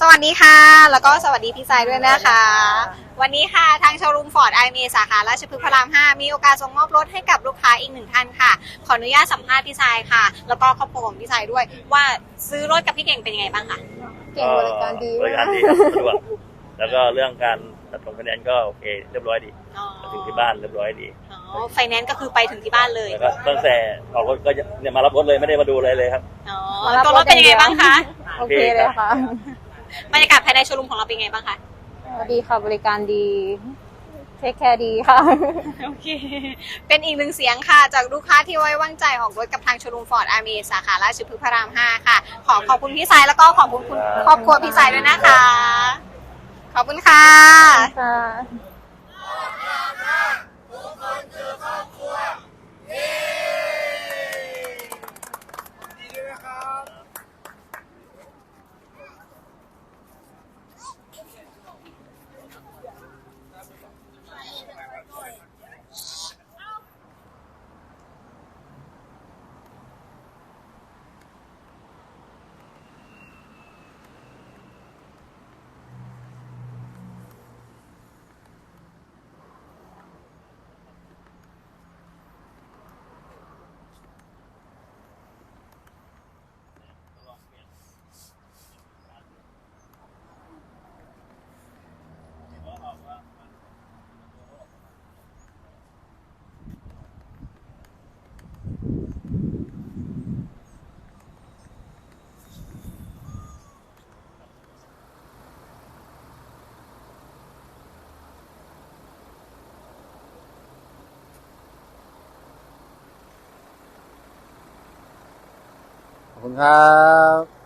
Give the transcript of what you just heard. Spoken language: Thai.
สวัสดีค่ะ แล้วก็สวัสดีพี่สายด้วยนะคะ วันนี้ค่ะทางโชว์รูมฟอร์ดไอเมสาขาราชพฤกษ์พระราม 5 มีโอกาสส่งมอบรถให้กับลูกค้าอีกหนึ่งท่านค่ะ ขออนุญาตสัมภาษณ์พี่สายค่ะ แล้วก็ครอบครัวของพี่สายด้วย ว่าซื้อรถกับพี่เก่งเป็นยังไงบ้างคะเก่งบริการดีบริการดีครับสะดวกแล้วก็เรื่องการตัดตรงคะแนนซ์ก็โอเคเรียบร้อยดีอ๋อมาถึงที่บ้านเรียบร้อยดีอ๋อไฟแนนซ์ก็คือไปถึงที่บ้านเลยแล้วก็ตั้งแต่ออกรถก็เนี่ยมารับรถเลยไม่ได้มาดูอะไรเลยครับอ๋อตัวรถเป็นยังไงบ้างคะโอเคเลยค่ะ บรรยากาศภายในโชว์รูมของเราเป็นยังไงบ้างคะ ดีค่ะบริการดีเทคแคร์ดีค่ะ โอเค เป็นอีกหนึ่งเสียงค่ะ จากลูกค้าที่ไว้วางใจออกรถกับทางโชว์รูมฟอร์ดอาร์เมสาขาราชพฤกษ์พระราม 5 ค่ะ ขอขอบคุณพี่สายแล้วก็ขอบคุณคุณครอบครัวพี่สายด้วยนะคะ ขอบคุณค่ะ ค่ะขอบ คุณครับ